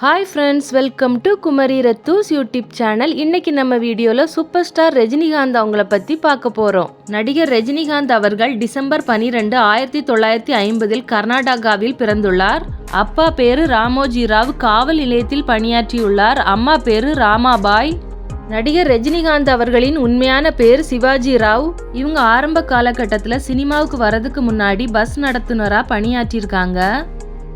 Hi friends welcome to Kumari ரத்தூஸ் YouTube channel இன்னைக்கு நம்ம வீடியோவில் சூப்பர் ஸ்டார் ரஜினிகாந்த் அவங்கள பற்றி பார்க்க போகிறோம் நடிகர் ரஜினிகாந்த் அவர்கள் டிசம்பர் பனிரெண்டு ஆயிரத்தி தொள்ளாயிரத்தி ஐம்பதில் கர்நாடகாவில் பிறந்துள்ளார். அப்பா பேரு ராமோஜி ராவ் காவல் நிலையத்தில் பணியாற்றியுள்ளார். அம்மா பேரு ராமாபாய். நடிகர் ரஜினிகாந்த் அவர்களின் உண்மையான பேர் சிவாஜி ராவ். இவங்க ஆரம்ப காலகட்டத்தில் சினிமாவுக்கு வரதுக்கு முன்னாடி பஸ் நடத்துனராக பணியாற்றியிருக்காங்க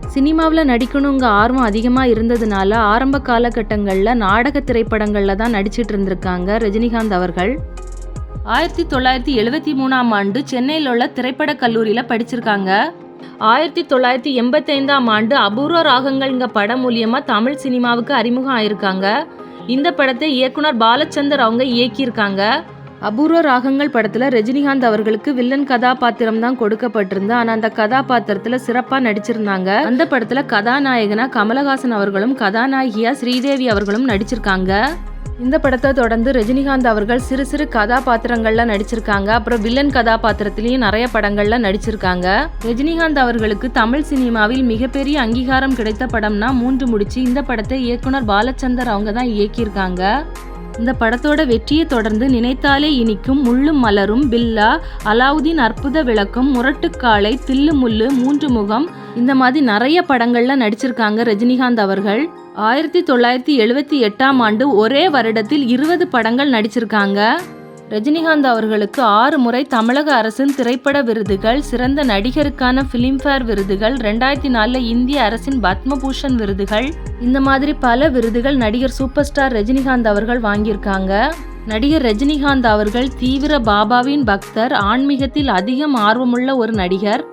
சினிமாவில் நடிக்கணுங்க ஆர்வம் அதிகமாக இருந்ததுனால ஆரம்ப காலகட்டங்களில் நாடக திரைப்படங்களில் தான் நடிச்சிட்டு இருந்திருக்காங்க ரஜினிகாந்த் அவர்கள். ஆயிரத்தி தொள்ளாயிரத்தி எழுபத்தி மூணாம் ஆண்டு சென்னையில் உள்ள திரைப்படக் கல்லூரியில் படிச்சிருக்காங்க. ஆயிரத்தி தொள்ளாயிரத்தி எண்பத்தைந்தாம் ஆண்டு அபூர்வ ராகங்கள்ங்க படம் மூலியமாக தமிழ் சினிமாவுக்கு அறிமுகம் ஆயிருக்காங்க. இந்த படத்தை இயக்குனர் பாலச்சந்தர் அவங்க இயக்கியிருக்காங்க. அபூர்வ ராகங்கள் படத்தில் ரஜினிகாந்த் அவர்களுக்கு வில்லன் கதாபாத்திரம் தான் கொடுக்கப்பட்டிருந்து ஆனால் அந்த கதாபாத்திரத்தில் சிறப்பாக நடிச்சிருந்தாங்க. அந்த படத்தில் கதாநாயகனா கமலஹாசன் அவர்களும் கதாநாயகியா ஸ்ரீதேவி அவர்களும் நடிச்சிருக்காங்க. இந்த படத்தை தொடர்ந்து ரஜினிகாந்த் அவர்கள் சிறு சிறு கதாபாத்திரங்கள்ல நடிச்சிருக்காங்க. அப்புறம் வில்லன் கதாபாத்திரத்திலையும் நிறைய படங்கள்ல நடிச்சிருக்காங்க. ரஜினிகாந்த் அவர்களுக்கு தமிழ் சினிமாவில் மிகப்பெரிய அங்கீகாரம் கிடைத்த படம்னா மூன்று முடிச்சு இந்த படத்தை இயக்குனர் பாலச்சந்தர் அவங்க தான் இயக்கியிருக்காங்க. இந்த படத்தோட வெற்றியை தொடர்ந்து நினைத்தாலே இனிக்கும் முள்ளும் மலரும் பில்லா அலாவுதீன் அற்புத விளக்கம் முரட்டுக்காலை தில்லு முள்ளு மூன்று முகம். இந்த மாதிரி நிறைய படங்கள்ல நடிச்சிருக்காங்க ரஜினிகாந்த் அவர்கள். ஆயிரத்தி தொள்ளாயிரத்தி எழுபத்தி எட்டாம் ஆண்டு ஒரே வருடத்தில் இருபது படங்கள் நடிச்சிருக்காங்க. ரஜினிகாந்த் அவர்களுக்கு ஆறு முறை தமிழக அரசின் திரைப்பட விருதுகள் சிறந்த நடிகருக்கான ஃபிலிம்ஃபேர் விருதுகள் ரெண்டாயிரத்தி நாலில் இந்திய அரசின் பத்மபூஷன் விருதுகள் இந்த மாதிரி பல விருதுகள் நடிகர் சூப்பர் ஸ்டார் ரஜினிகாந்த் அவர்கள் வாங்கியிருக்காங்க. நடிகர் ரஜினிகாந்த் அவர்கள் தீவிர பாபாவின் பக்தர் ஆன்மீகத்தில் அதிகம் ஆர்வமுள்ள ஒரு நடிகர்.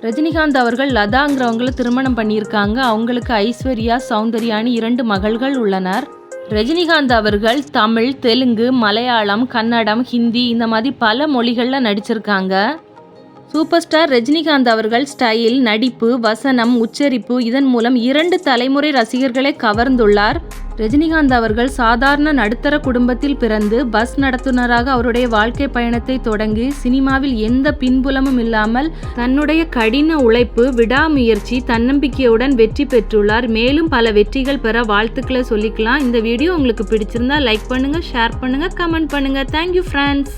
ரஜினிகாந்த் அவர்கள் லதாங்கிறவங்களை திருமணம் பண்ணியிருக்காங்க. அவங்களுக்கு ஐஸ்வர்யா சௌந்தர்யானி இரண்டு மகள்கள் உள்ளனர். ரஜினிகாந்த் அவர்கள் தமிழ் தெலுங்கு மலையாளம் கன்னடம் ஹிந்தி இந்த மாதிரி பல மொழிகளில் நடிச்சிருக்காங்க. சூப்பர் ஸ்டார் ரஜினிகாந்த் அவர்கள் ஸ்டைல் நடிப்பு வசனம் உச்சரிப்பு இதன் மூலம் இரண்டு தலைமுறை ரசிகர்களை கவர்ந்துள்ளார். ரஜினிகாந்த் அவர்கள் சாதாரண நடுத்தர குடும்பத்தில் பிறந்து பஸ் நடத்துனராக அவருடைய வாழ்க்கை பயணத்தை தொடங்கி சினிமாவில் எந்த பின்புலமும் இல்லாமல் தன்னுடைய கடின உழைப்பு விடாமுயற்சி தன்னம்பிக்கையுடன் வெற்றி பெற்றுள்ளார். மேலும் பல வெற்றிகள் பெற வாழ்த்துக்களை சொல்லிக்கலாம். இந்த வீடியோ உங்களுக்கு பிடிச்சிருந்தா லைக் பண்ணுங்க ஷேர் பண்ணுங்க கமெண்ட் பண்ணுங்க. Thank you friends